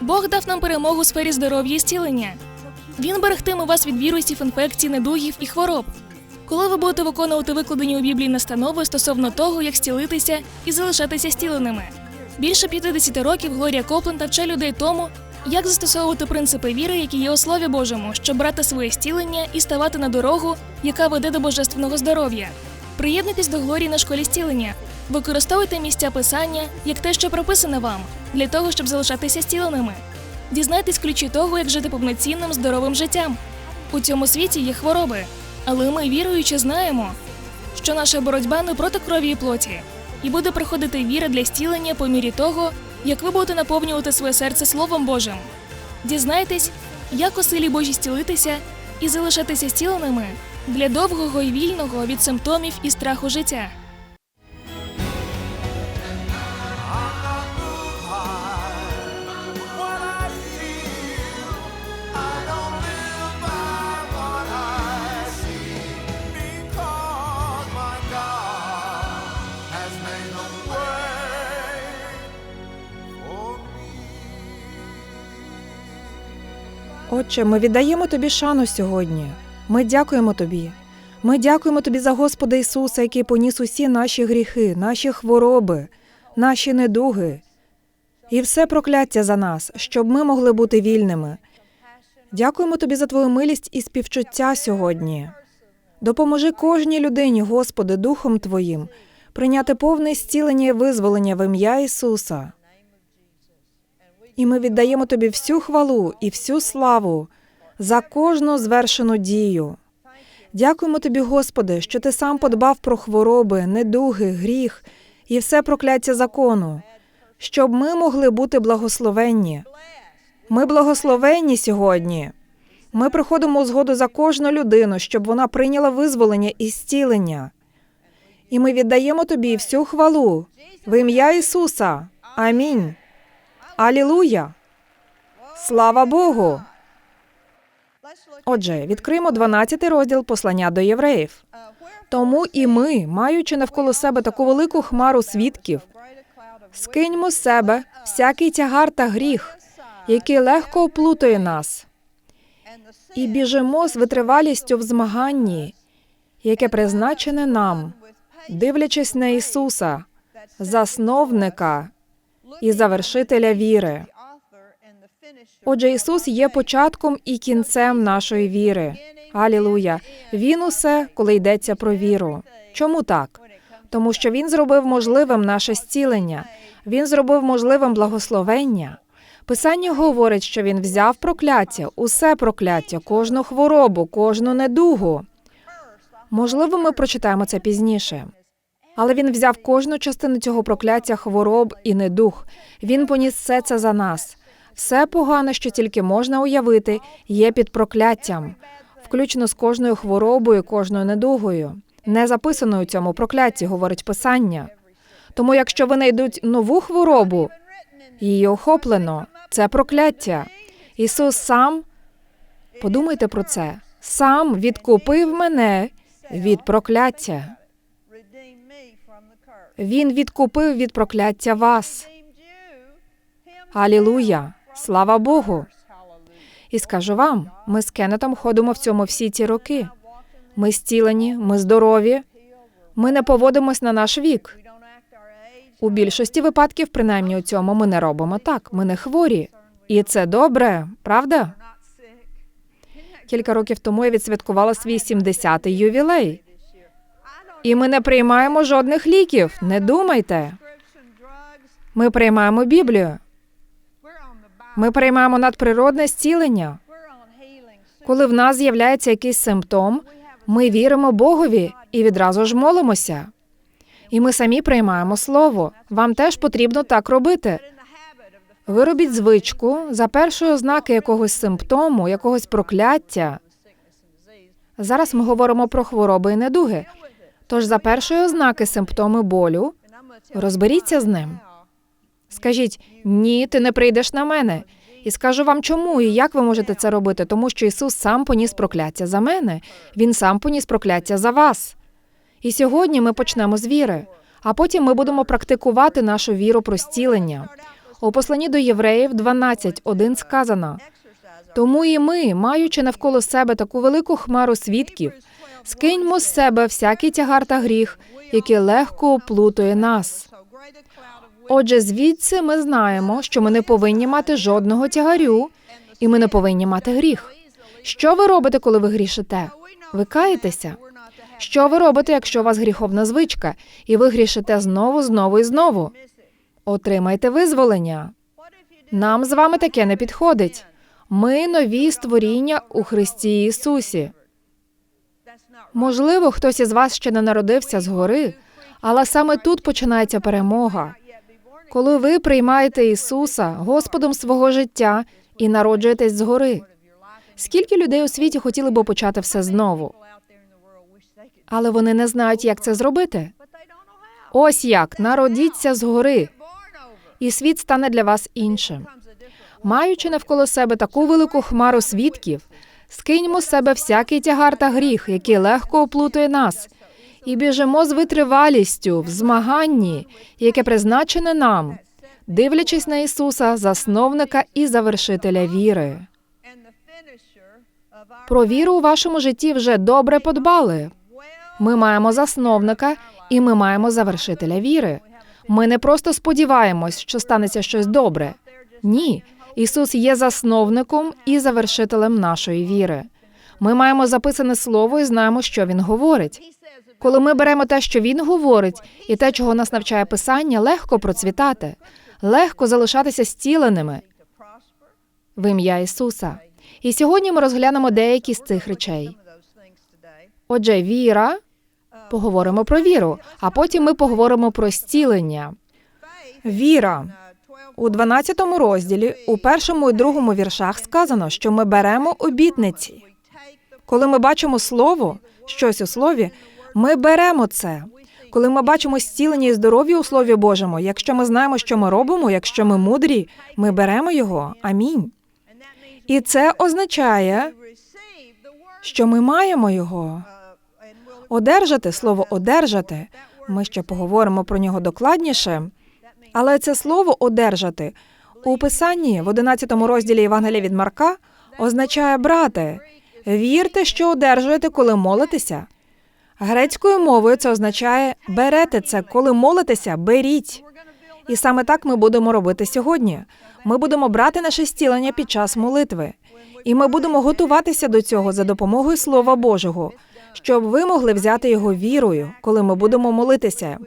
Бог дав нам перемогу у сфері здоров'я і зцілення. Він берегтиме вас від вірусів, інфекцій, недугів і хвороб. Коли ви будете виконувати викладені у Біблії настанови стосовно того, як зцілитися і залишатися зціленими. Більше 50 років Глорія Копленд вче людей тому, як застосовувати принципи віри, які є у Слові Божому, щоб брати своє зцілення і ставати на дорогу, яка веде до божественного здоров'я. Приєднуйтесь до Глорії на школі зцілення. Використовуйте місця писання як те, що прописане вам, для того, щоб залишатися зціленими. Дізнайтесь ключі того, як жити повноцінним здоровим життям. У цьому світі є хвороби, але ми, віруючи, знаємо, що наша боротьба не проти крові і плоті, і буде приходити віра для зцілення по мірі того, як ви будете наповнювати своє серце Словом Божим. Дізнайтесь, як у силі Божій зцілитися і залишатися зціленими для довгого і вільного від симптомів і страху життя. Отче, ми віддаємо тобі шану сьогодні. Ми дякуємо тобі. Ми дякуємо тобі за Господа Ісуса, який поніс усі наші гріхи, наші хвороби, наші недуги і все прокляття за нас, щоб ми могли бути вільними. Дякуємо тобі за твою милість і співчуття сьогодні. Допоможи кожній людині, Господи, Духом Твоїм, прийняти повне зцілення і визволення в ім'я Ісуса. І ми віддаємо тобі всю хвалу і всю славу за кожну звершену дію. Дякуємо тобі, Господи, що ти сам подбав про хвороби, недуги, гріх і все прокляття закону, щоб ми могли бути благословенні. Ми благословенні сьогодні. Ми приходимо у згоду за кожну людину, щоб вона прийняла визволення і зцілення. І ми віддаємо тобі всю хвалу в ім'я Ісуса. Амінь. Алілуя! Слава Богу! Отже, відкриємо 12 розділ послання до євреїв. Тому і ми, маючи навколо себе таку велику хмару свідків, скиньмо з себе всякий тягар та гріх, який легко оплутує нас, і біжимо з витривалістю в змаганні, яке призначене нам, дивлячись на Ісуса, засновника і завершителя віри. Отже, Ісус є початком і кінцем нашої віри. Алілуя! Він усе, коли йдеться про віру. Чому так? Тому що Він зробив можливим наше зцілення, Він зробив можливим благословення. Писання говорить, що він взяв прокляття, усе прокляття, кожну хворобу, кожну недугу. Можливо, ми прочитаємо це пізніше. Але він взяв кожну частину цього прокляття хвороб і недух. Він поніс все це за нас. Все погане, що тільки можна уявити, є під прокляттям, включно з кожною хворобою, кожною недугою. Не записано у цьому проклятті, говорить писання. Тому, якщо ви знайдуть нову хворобу, її охоплено. Це прокляття. Ісус сам, подумайте про це, сам відкупив мене від прокляття. Він відкупив від прокляття вас. Алілуя! Слава Богу! І скажу вам, ми з Кеннетом ходимо в цьому всі ці роки. Ми зцілені, ми здорові, ми не поводимось на наш вік. У більшості випадків, принаймні у цьому, ми не робимо так. Ми не хворі. І це добре, правда? Кілька років тому я відсвяткувала свій 70-й ювілей. І ми не приймаємо жодних ліків. Не думайте. Ми приймаємо Біблію. Ми приймаємо надприродне зцілення. Коли в нас з'являється якийсь симптом, ми віримо Богові і відразу ж молимося. І ми самі приймаємо слово. Вам теж потрібно так робити. Виробіть звичку за першої ознаки якогось симптому, якогось прокляття. Зараз ми говоримо про хвороби і недуги. Тож за першої ознаки симптоми болю розберіться з ним. Скажіть ні, ти не прийдеш на мене. І скажу вам чому і як ви можете це робити, тому що Ісус сам поніс прокляття за мене. Він сам поніс прокляття за вас. І сьогодні ми почнемо з віри, а потім ми будемо практикувати нашу віру про зцілення. У посланні до євреїв 12.1 сказано: тому і ми, маючи навколо себе таку велику хмару свідків, скиньмо з себе всякий тягар та гріх, який легко оплутує нас. Отже, звідси ми знаємо, що ми не повинні мати жодного тягарю, і ми не повинні мати гріх. Що ви робите, коли ви грішите? Ви каєтеся? Що ви робите, якщо у вас гріховна звичка, і ви грішите знову, знову і знову? Отримайте визволення. Нам з вами таке не підходить. Ми нові створіння у Христі Ісусі. Можливо, хтось із вас ще не народився згори, але саме тут починається перемога. Коли ви приймаєте Ісуса Господом свого життя і народжуєтесь згори. Скільки людей у світі хотіли б почати все знову, але вони не знають, як це зробити. Ось як народіться згори, і світ стане для вас іншим. Маючи навколо себе таку велику хмару свідків, скиньмо з себе всякий тягар та гріх, який легко оплутує нас, і біжимо з витривалістю в змаганні, яке призначене нам, дивлячись на Ісуса, засновника і завершителя віри. Про віру у вашому житті вже добре подбали. Ми маємо засновника і ми маємо завершителя віри. Ми не просто сподіваємось, що станеться щось добре. Ні, Ісус є засновником і завершителем нашої віри. Ми маємо записане слово і знаємо, що Він говорить. Коли ми беремо те, що Він говорить, і те, чого нас навчає Писання, легко процвітати, легко залишатися зціленими в ім'я Ісуса. І сьогодні ми розглянемо деякі з цих речей. Отже, віра, поговоримо про віру, а потім ми поговоримо про зцілення. Віра. У 12 розділі, у першому і другому віршах сказано, що ми беремо обітниці. Коли ми бачимо слово, щось у слові, ми беремо це. Коли ми бачимо зцілення і здоров'я у Слові Божому, якщо ми знаємо, що ми робимо, якщо ми мудрі, ми беремо його. Амінь. І це означає, що ми маємо його. Одержати слово одержати. Ми ще поговоримо про нього докладніше. Але це слово одержати у писанні в 11 розділі Євангелія від Марка означає брати. Вірте, що одержуєте, коли молитеся. Грецькою мовою це означає берете це, коли молитеся, беріть. І саме так ми будемо робити сьогодні. Ми будемо брати наше зцілення під час молитви, і ми будемо готуватися до цього за допомогою Слова Божого, щоб ви могли взяти його вірою, коли ми будемо молитися.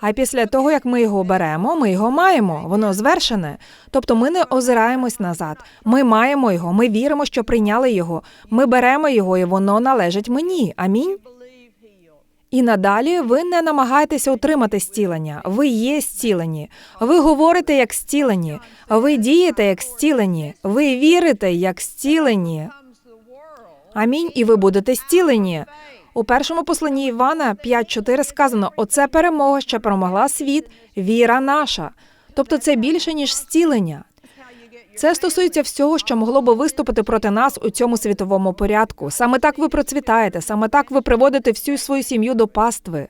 А після того, як ми його беремо, ми його маємо. Воно звершене. Тобто ми не озираємось назад. Ми маємо його, ми віримо, що прийняли його. Ми беремо його, і воно належить мені. Амінь. І надалі ви не намагаєтеся утримати зцілення. Ви є зцілені. Ви говорите як зцілені. Ви дієте як зцілені. Ви вірите як зцілені. Амінь. І ви будете зцілені. У першому посланні Івана 5.4 сказано: оце перемога, що перемогла світ, віра наша. Тобто це більше ніж зцілення. Це стосується всього, що могло би виступити проти нас у цьому світовому порядку. Саме так ви процвітаєте, саме так ви приводите всю свою сім'ю до пастви.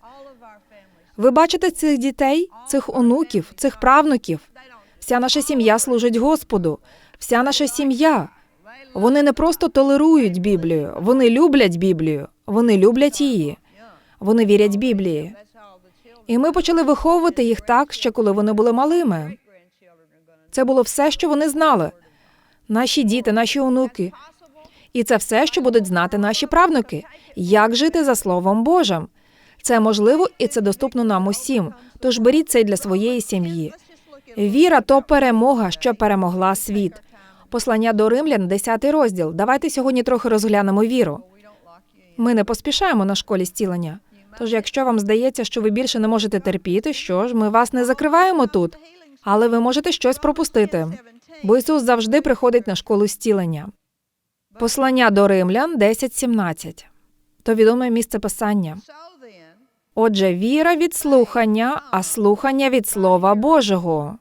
Ви бачите цих дітей, цих онуків, цих правнуків. Вся наша сім'я служить Господу. Вся наша сім'я. Вони не просто толерують Біблію, вони люблять Біблію, вони люблять її. Вони вірять Біблії. І ми почали виховувати їх так, ще коли вони були малими. Це було все, що вони знали. Наші діти, наші онуки. І це все, що будуть знати наші правнуки. Як жити за Словом Божим. Це можливо і це доступно нам усім. Тож беріть це для своєї сім'ї. Віра то перемога, що перемогла світ. Послання до римлян, 10 розділ. Давайте сьогодні трохи розглянемо віру. Ми не поспішаємо на школі зцілення. Тож, якщо вам здається, що ви більше не можете терпіти, що ж, ми вас не закриваємо тут, але ви можете щось пропустити. Бо Ісус завжди приходить на школу зцілення. Послання до римлян 10.17. То відоме місце писання. Отже, віра від слухання, а слухання від Слова Божого.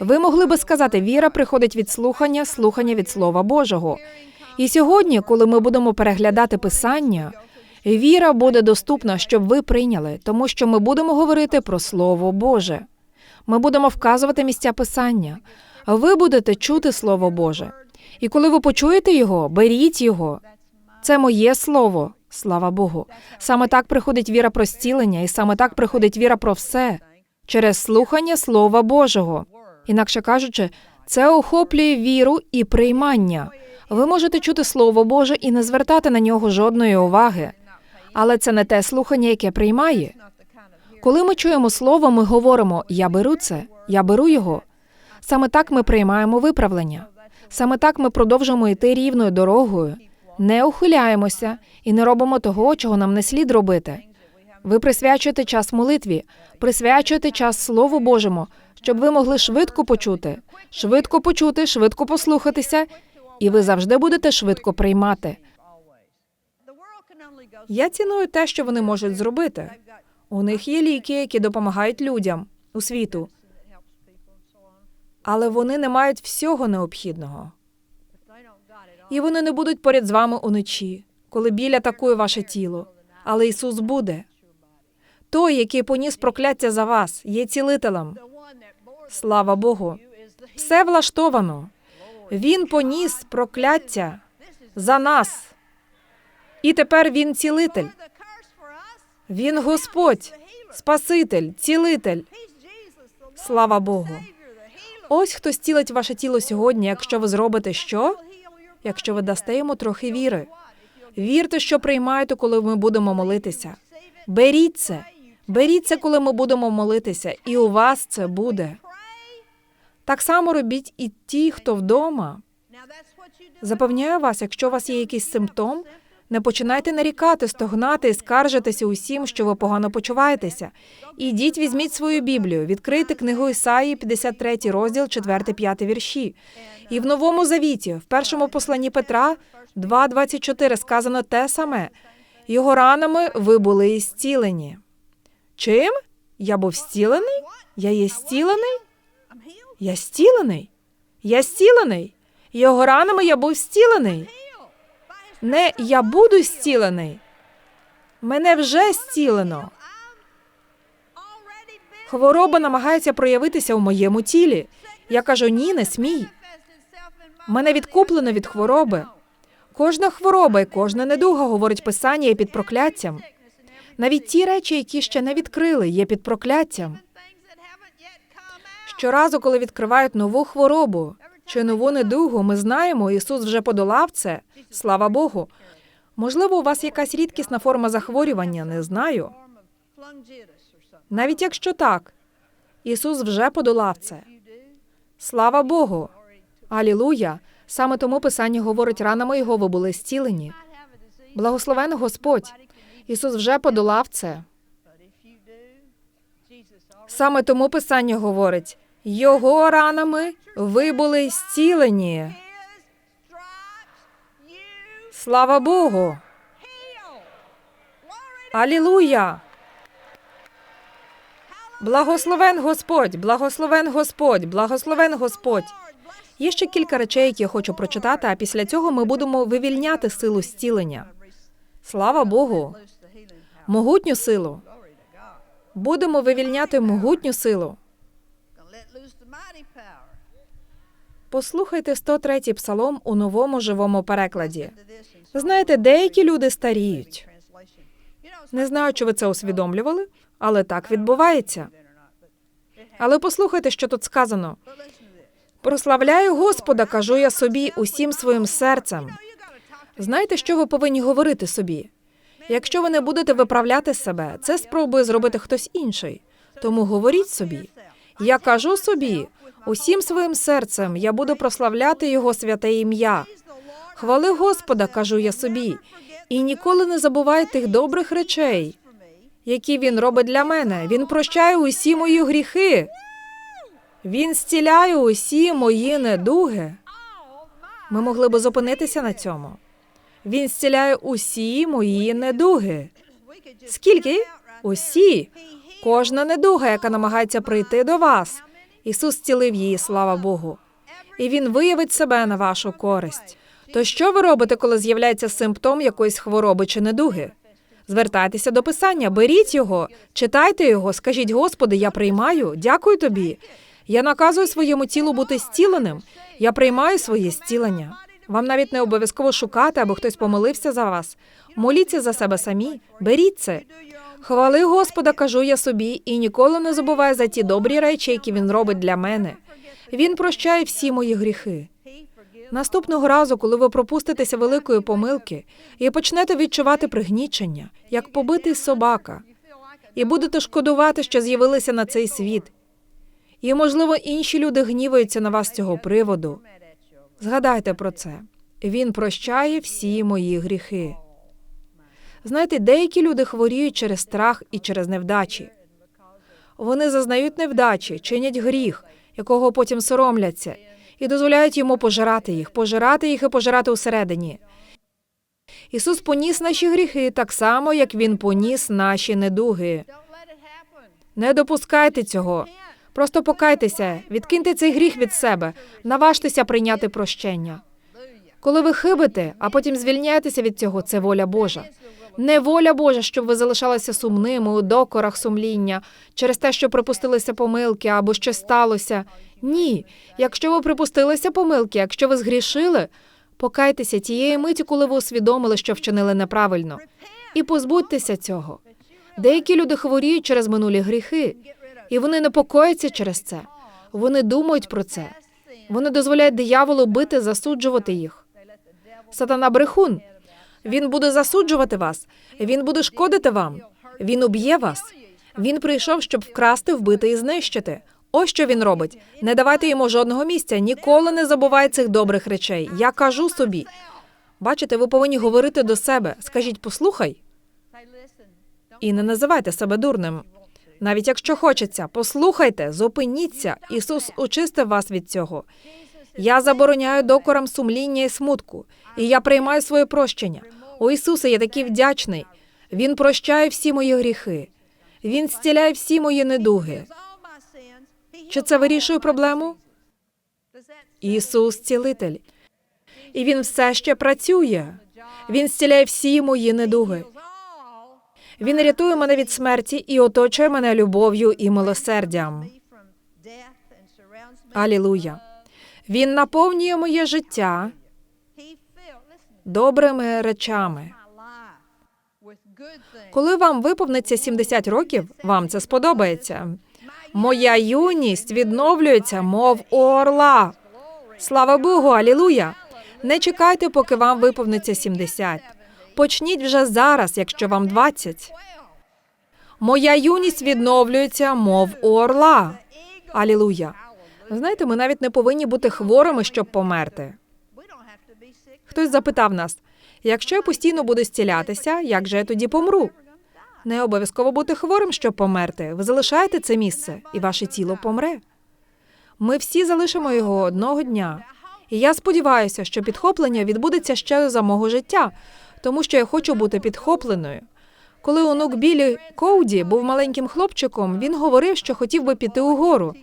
Ви могли би сказати, віра приходить від слухання, слухання від Слова Божого. І сьогодні, коли ми будемо переглядати писання, віра буде доступна, щоб ви прийняли, тому що ми будемо говорити про Слово Боже. Ми будемо вказувати місця писання. Ви будете чути Слово Боже. І коли ви почуєте його, беріть його. Це моє слово. Слава Богу. Саме так приходить віра про зцілення, і саме так приходить віра про все через слухання Слова Божого. Інакше кажучи, це охоплює віру і приймання. Ви можете чути Слово Боже і не звертати на нього жодної уваги. Але це не те слухання, яке приймає. Коли ми чуємо слово, ми говоримо Я беру це, я беру його. Саме так ми приймаємо виправлення. Саме так ми продовжуємо йти рівною дорогою, не ухиляємося і не робимо того, чого нам не слід робити. Ви присвячуєте час молитві, присвячуєте час Слову Божому, щоб ви могли швидко почути, швидко почути, швидко послухатися, і ви завжди будете швидко приймати. Я ціную те, що вони можуть зробити. У них є ліки, які допомагають людям у світу, але вони не мають всього необхідного. І вони не будуть поряд з вами уночі, коли біль атакує ваше тіло. Але Ісус буде. Той, який поніс прокляття за вас, є цілителем. Слава Богу. Все влаштовано. Він поніс прокляття за нас. І тепер він цілитель. Він Господь, Спаситель, цілитель. Слава Богу. Ось хто зцілить ваше тіло сьогодні, якщо ви зробите що? Якщо ви дасте йому трохи віри. Вірте, що приймаєте, коли ми будемо молитися. Беріть це. Беріть це, коли ми будемо молитися, і у вас це буде. Так само робіть і ті, хто вдома. Запевняю вас, якщо у вас є якийсь симптом, не починайте нарікати, стогнати і скаржитися усім, що ви погано почуваєтеся. Ідіть, візьміть свою Біблію, відкрийте книгу Ісаї, 53 розділ, 4-5 вірші. І в Новому Завіті, в першому посланні Петра 2.24 сказано те саме. Його ранами ви були зцілені. Чим? Я був зцілений? Я є зцілений? Я зцілений? Я зцілений? Його ранами я був зцілений. Не я буду зцілений. Мене вже зцілено. Хвороба намагається проявитися у моєму тілі. Я кажу: ні, не смій. Мене відкуплено від хвороби. Кожна хвороба і кожна недуга, говорить писання, є під прокляттям. Навіть ті речі, які ще не відкрили, є під прокляттям. Щоразу, коли відкривають нову хворобу чи нову недугу, ми знаємо, Ісус вже подолав це. Слава Богу. Можливо, у вас якась рідкісна форма захворювання, не знаю. Навіть якщо так, Ісус вже подолав це. Слава Богу. Алілуя. Саме тому Писання говорить, ранами його ви були зцілені. Благословен Господь. Ісус вже подолав це. Саме тому Писання говорить: Його ранами ви були зцілені. Слава Богу! Алілуя! Благословен Господь, благословен Господь, благословен Господь. Є ще кілька речей, які я хочу прочитати, а після цього ми будемо вивільняти силу зцілення. Слава Богу! Могутню силу. Будемо вивільняти могутню силу. Послухайте 103-й псалом у новому живому перекладі. Знаєте, деякі люди старіють. Не знаю, чи ви це усвідомлювали, але так відбувається. Але послухайте, що тут сказано. Прославляю Господа, кажу я собі усім своїм серцем. Знаєте, що ви повинні говорити собі? Якщо ви не будете виправляти себе, це спробує зробити хтось інший. Тому говоріть собі. Я кажу собі, усім своїм серцем я буду прославляти Його святе ім'я. Хвали Господа, кажу я собі, і ніколи не забувай тих добрих речей, які він робить для мене. Він прощає усі мої гріхи. Він зціляє усі мої недуги. Ми могли би зупинитися на цьому. Він зціляє усі мої недуги. Скільки? Усі. Кожна недуга, яка намагається прийти до вас. Ісус зцілив її, слава Богу. І Він виявить себе на вашу користь. То що ви робите, коли з'являється симптом якоїсь хвороби чи недуги? Звертайтеся до Писання, беріть його, читайте його, скажіть, Господи, я приймаю, дякую тобі. Я наказую своєму тілу бути зціленим. Я приймаю своє зцілення. Вам навіть не обов'язково шукати, аби хтось помилився за вас. Моліться за себе самі, беріть це. Хвали Господа, кажу я собі, і ніколи не забуваю за ті добрі речі, які він робить для мене. Він прощає всі мої гріхи. Наступного разу, коли ви пропуститеся великої помилки і почнете відчувати пригнічення, як побитий собака, і будете шкодувати, що з'явилися на цей світ. І, можливо, інші люди гніваються на вас з цього приводу. Згадайте про це. Він прощає всі мої гріхи. Знаєте, деякі люди хворіють через страх і через невдачі. Вони зазнають невдачі, чинять гріх, якого потім соромляться, і дозволяють йому пожирати їх, пожирати їх і пожирати усередині. Ісус поніс наші гріхи так само, як Він поніс наші недуги. Не допускайте цього. Просто покайтеся, відкиньте цей гріх від себе, наважтеся прийняти прощення. Коли ви хибите, а потім звільняєтеся від цього, це воля Божа. Не воля Божа, щоб ви залишалися сумними у докорах сумління через те, що припустилися помилки або щось сталося. Ні. Якщо ви припустилися помилки, якщо ви згрішили, покайтеся тієї миті, коли ви усвідомили, що вчинили неправильно, і позбудьтеся цього. Деякі люди хворіють через минулі гріхи, і вони непокояться через це. Вони думають про це. Вони дозволяють дияволу бити, засуджувати їх. Сатана брехун. Він буде засуджувати вас. Він буде шкодити вам. Він уб'є вас. Він прийшов, щоб вкрасти, вбити і знищити. Ось що він робить. Не давайте йому жодного місця. Ніколи не забувай цих добрих речей. Я кажу собі. Бачите, ви повинні говорити до себе. Скажіть, послухай, і не називайте себе дурним. Навіть якщо хочеться, послухайте, зупиніться. Ісус очистив вас від цього. Я забороняю докорам сумління і смутку, і я приймаю своє прощення. О Ісусе, я такий вдячний. Він прощає всі мої гріхи. Він зціляє всі мої недуги. Чи це вирішує проблему? Ісус цілитель. І він все ще працює. Він зціляє всі мої недуги. Він рятує мене від смерті і оточує мене любов'ю і милосердям. Алілуя. Він наповнює моє життя добрими речами. Коли вам виповниться 70 років, вам це сподобається. Моя юність відновлюється, мов у орла. Слава Богу, алілуя! Не чекайте, поки вам виповниться 70. Почніть вже зараз, якщо вам 20. Моя юність відновлюється, мов у орла. Алілуя. Знаєте, ми навіть не повинні бути хворими, щоб померти. Хтось запитав нас: якщо я постійно буду зцілятися, як же я тоді помру? Не обов'язково бути хворим, щоб померти. Ви залишаєте це місце, і ваше тіло помре. Ми всі залишимо його одного дня. І я сподіваюся, що підхоплення відбудеться ще за мого життя, тому що я хочу бути підхопленою. Коли онук Білі Коуді був маленьким хлопчиком, він говорив, що хотів би піти угору.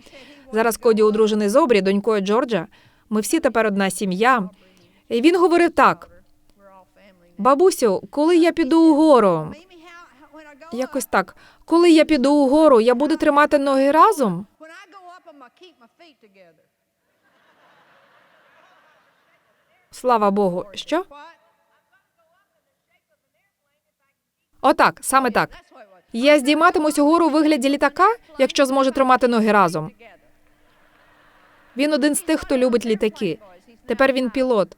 Зараз Коді одружений з Обрі, донькою Джорджа. Ми всі тепер одна сім'я. І він говорив так: бабусю, коли я піду угору, якось так, коли я піду угору, я буду тримати ноги разом. Слава Богу, що? Отак, саме так. Я здійматимусь угору у вигляді літака, якщо зможу тримати ноги разом. Він один з тих, хто любить літаки. Тепер він пілот.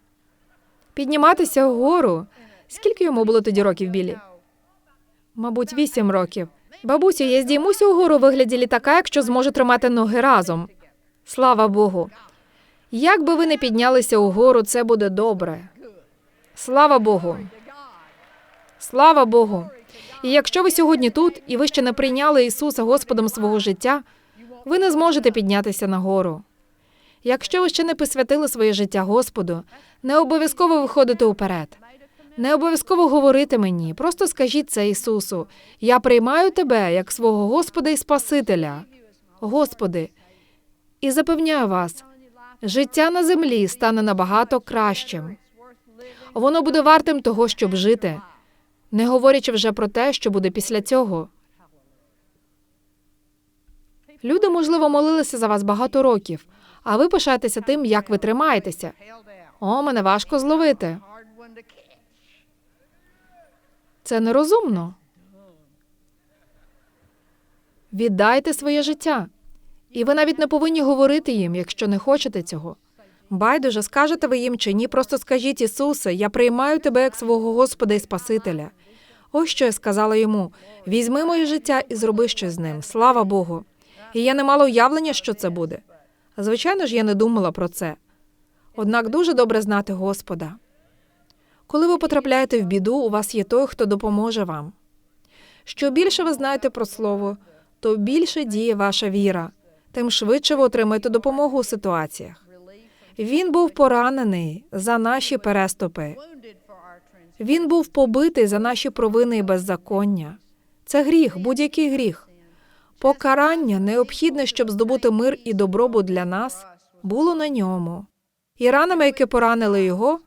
Підніматися вгору. Скільки йому було тоді років білі? Мабуть, вісім років. Бабусю, я здіймуся угору у вигляді літака, якщо зможу тримати ноги разом. Слава Богу. Як би ви не піднялися угору, це буде добре. Слава Богу. Слава Богу. І якщо ви сьогодні тут, і ви ще не прийняли Ісуса Господом свого життя, ви не зможете піднятися нагору. Якщо ви ще не посвятили своє життя Господу, не обов'язково виходити уперед. Не обов'язково говорити мені, просто скажіть це Ісусу. Я приймаю тебе як свого Господа і Спасителя. Господи, і запевняю вас, життя на землі стане набагато кращим. Воно буде вартим того, щоб жити. не говорячи вже про те, що буде після цього. Люди, можливо, молилися за вас багато років, а ви пишаєтеся тим, як ви тримаєтеся. О, мене важко зловити. Це нерозумно. Віддайте своє життя. І ви навіть не повинні говорити їм, якщо не хочете цього. Байдуже, скажете ви їм чи ні, просто скажіть Ісусе, я приймаю тебе як свого Господа і Спасителя. Ось що я сказала йому: візьми моє життя і зроби щось з ним. Слава Богу. І я не мала уявлення, що це буде. Звичайно ж, я не думала про це. Однак дуже добре знати Господа. Коли ви потрапляєте в біду, у вас є той, хто допоможе вам. Що більше ви знаєте про слово, то більше діє ваша віра, тим швидше ви отримаєте допомогу у ситуаціях. Він був поранений за наші переступи. Він був побитий за наші провини і беззаконня. Це гріх, будь-який гріх. Покарання необхідне, щоб здобути мир і добробут для нас, було на ньому. І ранами, які поранили його,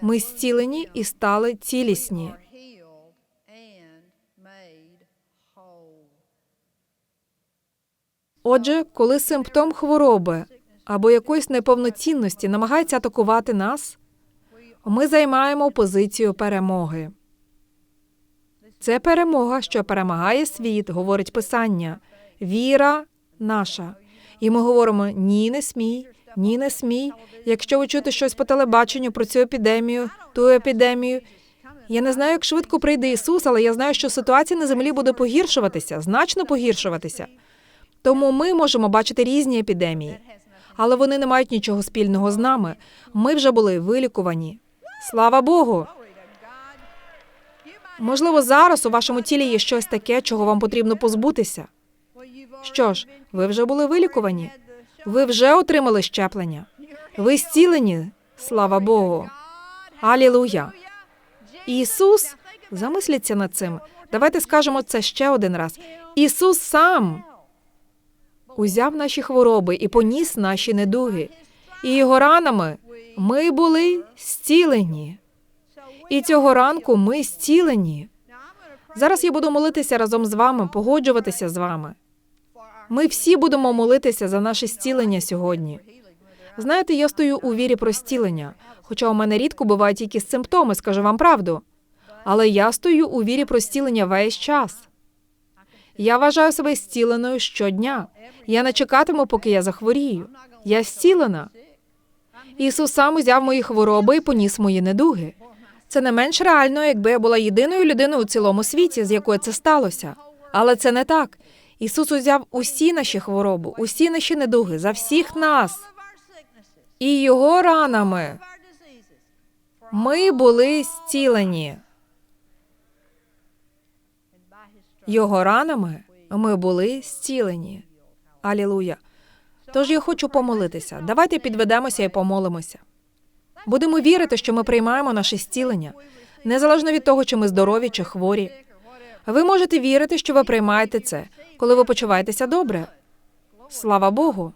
ми зцілені і стали цілісні. Отже, коли симптом хвороби або якоїсь неповноцінності намагається атакувати нас, ми займаємо позицію перемоги. Це перемога, що перемагає світ, говорить Писання. Віра наша. І ми говоримо: ні, не смій, ні, не смій. Якщо ви чуєте щось по телебаченню про цю епідемію, ту епідемію. Я не знаю, як швидко прийде Ісус, але я знаю, що ситуація на землі буде погіршуватися, значно погіршуватися. Тому ми можемо бачити різні епідемії, але вони не мають нічого спільного з нами. Ми вже були вилікувані. Слава Богу! Можливо, зараз у вашому тілі є щось таке, чого вам потрібно позбутися. Що ж, ви вже були вилікувані. Ви вже отримали щеплення. Ви зцілені. Слава Богу. Алілуя. Ісус, замисліться над цим. Давайте скажемо це ще один раз. Ісус сам узяв наші хвороби і поніс наші недуги. І його ранами ми були зцілені. І цього ранку ми зцілені. Зараз я буду молитися разом з вами, погоджуватися з вами. Ми всі будемо молитися за наше зцілення сьогодні. Знаєте, я стою у вірі про зцілення, хоча у мене рідко бувають якісь симптоми, скажу вам правду. Але я стою у вірі про зцілення весь час. Я вважаю себе зціленою щодня. Я не чекатиму, поки я захворію. Я зцілена. Ісус сам узяв мої хвороби і поніс мої недуги. Це не менш реально, якби я була єдиною людиною у цілому світі, з якою це сталося. Але це не так. Ісус узяв усі наші хвороби, усі наші недуги за всіх нас. І його ранами ми були зцілені. Його ранами ми були зцілені. Алілуя. Тож я хочу помолитися. Давайте підведемося і помолимося. Будемо вірити, що ми приймаємо наше зцілення, незалежно від того, чи ми здорові чи хворі. Ви можете вірити, що ви приймаєте це, коли ви почуваєтеся добре. Слава Богу.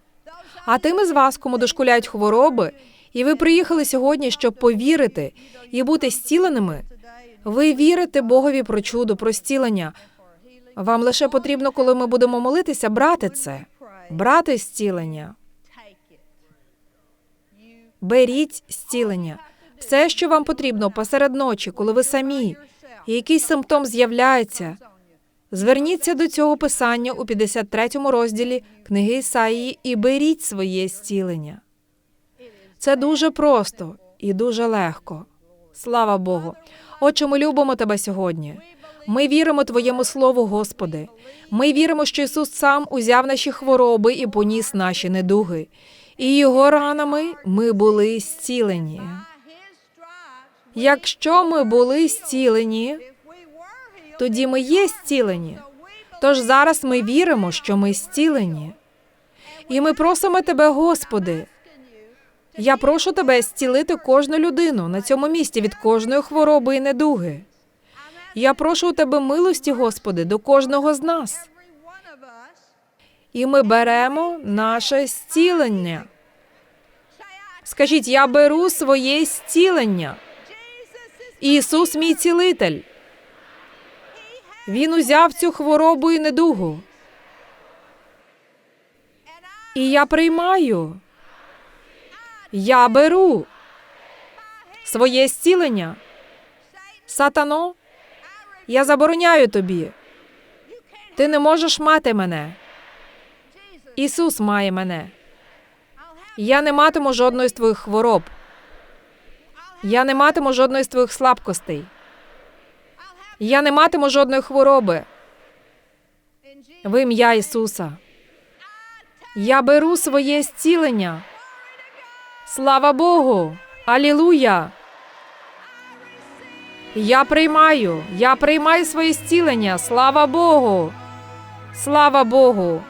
А тим із вас, кому дошкуляють хвороби, і ви приїхали сьогодні, щоб повірити і бути зціленими. Ви вірите Богові про чудо, про зцілення. Вам лише потрібно, коли ми будемо молитися, брати це, брати зцілення. Беріть зцілення. Все, що вам потрібно посеред ночі, коли ви самі, і якийсь симптом з'являється. Зверніться до цього писання у 53 розділі книги Ісаїї і беріть своє зцілення. Це дуже просто і дуже легко. Слава Богу. Отче, ми любимо тебе сьогодні. Ми віримо Твоєму Слову, Господи. Ми віримо, що Ісус сам узяв наші хвороби і поніс наші недуги. І його ранами ми були зцілені. Якщо ми були зцілені, тоді ми є зцілені. Тож зараз ми віримо, що ми зцілені. І ми просимо тебе, Господи. Я прошу тебе зцілити кожну людину на цьому місці від кожної хвороби і недуги. Я прошу у тебе милості, Господи, до кожного з нас. І ми беремо наше зцілення. Скажіть, я беру своє зцілення. Ісус, мій цілитель. Він узяв цю хворобу і недугу. І я приймаю. Я беру своє зцілення. Сатано, я забороняю тобі. Ти не можеш мати мене. Ісус має мене. Я не матиму жодної з твоїх хвороб. Я не матиму жодної з твоїх слабкостей. Я не матиму жодної хвороби. В ім'я Ісуса. Я беру своє зцілення. Слава Богу! Алілуя! Я приймаю, я приймаю своє зцілення. Слава Богу! Слава Богу!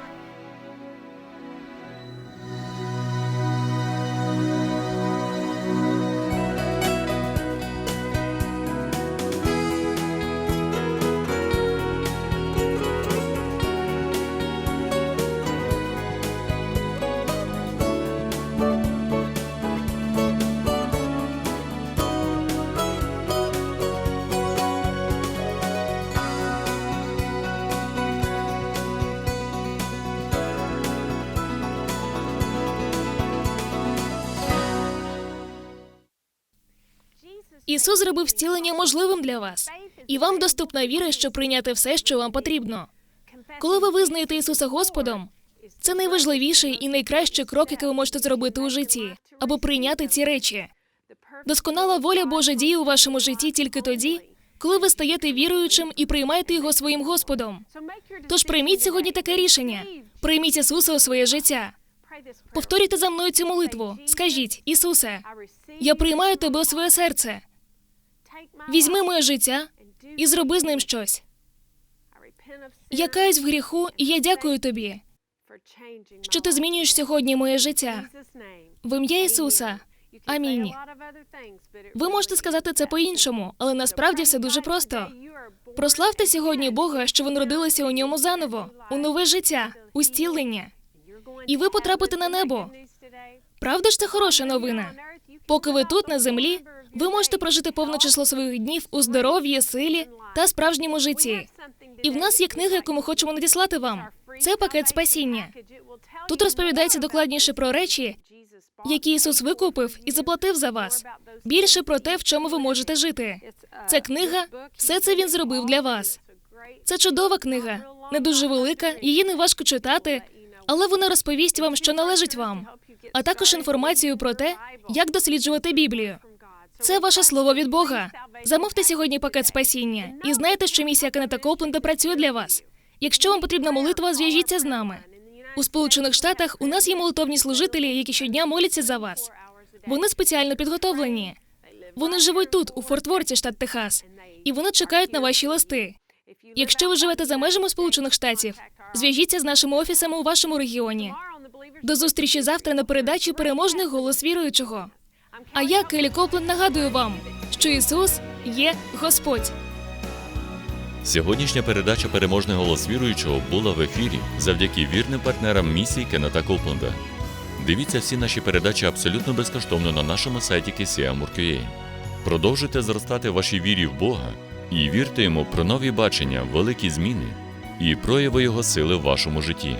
Ісус зробив зцілення можливим для вас, і вам доступна віра, щоб прийняти все, що вам потрібно. Коли ви визнаєте Ісуса Господом, це найважливіший і найкращий крок, який ви можете зробити у житті, аби прийняти ці речі. Досконала воля Божа діє у вашому житті тільки тоді, коли ви стаєте віруючим і приймаєте його своїм Господом. Тож прийміть сьогодні таке рішення: прийміть Ісуса у своє життя. Повторюйте за мною цю молитву. Скажіть, Ісусе, я приймаю тебе у своє серце. Візьми моє життя і зроби з ним щось. Я каюсь в гріху, і я дякую тобі, що ти змінюєш сьогодні моє життя. В ім'я Ісуса. Амінь. Ви можете сказати це по-іншому, але насправді все дуже просто. Прославте сьогодні Бога, що ви народилися у ньому заново, у нове життя, у зцілення. І ви потрапите на небо. Правда ж це хороша новина? Поки ви тут на землі, ви можете прожити повне число своїх днів у здоров'ї, силі та справжньому житті. І в нас є книга, яку ми хочемо надіслати вам. Це пакет спасіння. Тут розповідається докладніше про речі, які Ісус викупив і заплатив за вас. Більше про те, в чому ви можете жити. Це книга, все це він зробив для вас. Це чудова книга, не дуже велика, її не важко читати, але вона розповість вам, що належить вам, а також інформацію про те, як досліджувати Біблію. Це ваше слово від Бога. Замовте сьогодні пакет спасіння і знайте, що місія Кеннета Копленда працює для вас. Якщо вам потрібна молитва, зв'яжіться з нами. У Сполучених Штатах у нас є молитовні служителі, які щодня моляться за вас. Вони спеціально підготовлені. Вони живуть тут, у Фортворті, штат Техас, і вони чекають на ваші листи. Якщо ви живете за межами Сполучених Штатів, зв'яжіться з нашими офісами у вашому регіоні. До зустрічі завтра на передачі Переможний голос віруючого. А я, Келі Копленд, нагадую вам, що Ісус є Господь. Сьогоднішня передача Переможний голос віруючого була в ефірі завдяки вірним партнерам місії Кеннета Копленда. Дивіться всі наші передачі абсолютно безкоштовно на нашому сайті KCM.UA. Продовжуйте зростати вашій вірі в Бога і вірте йому про нові бачення, великі зміни і прояви Його сили в вашому житті.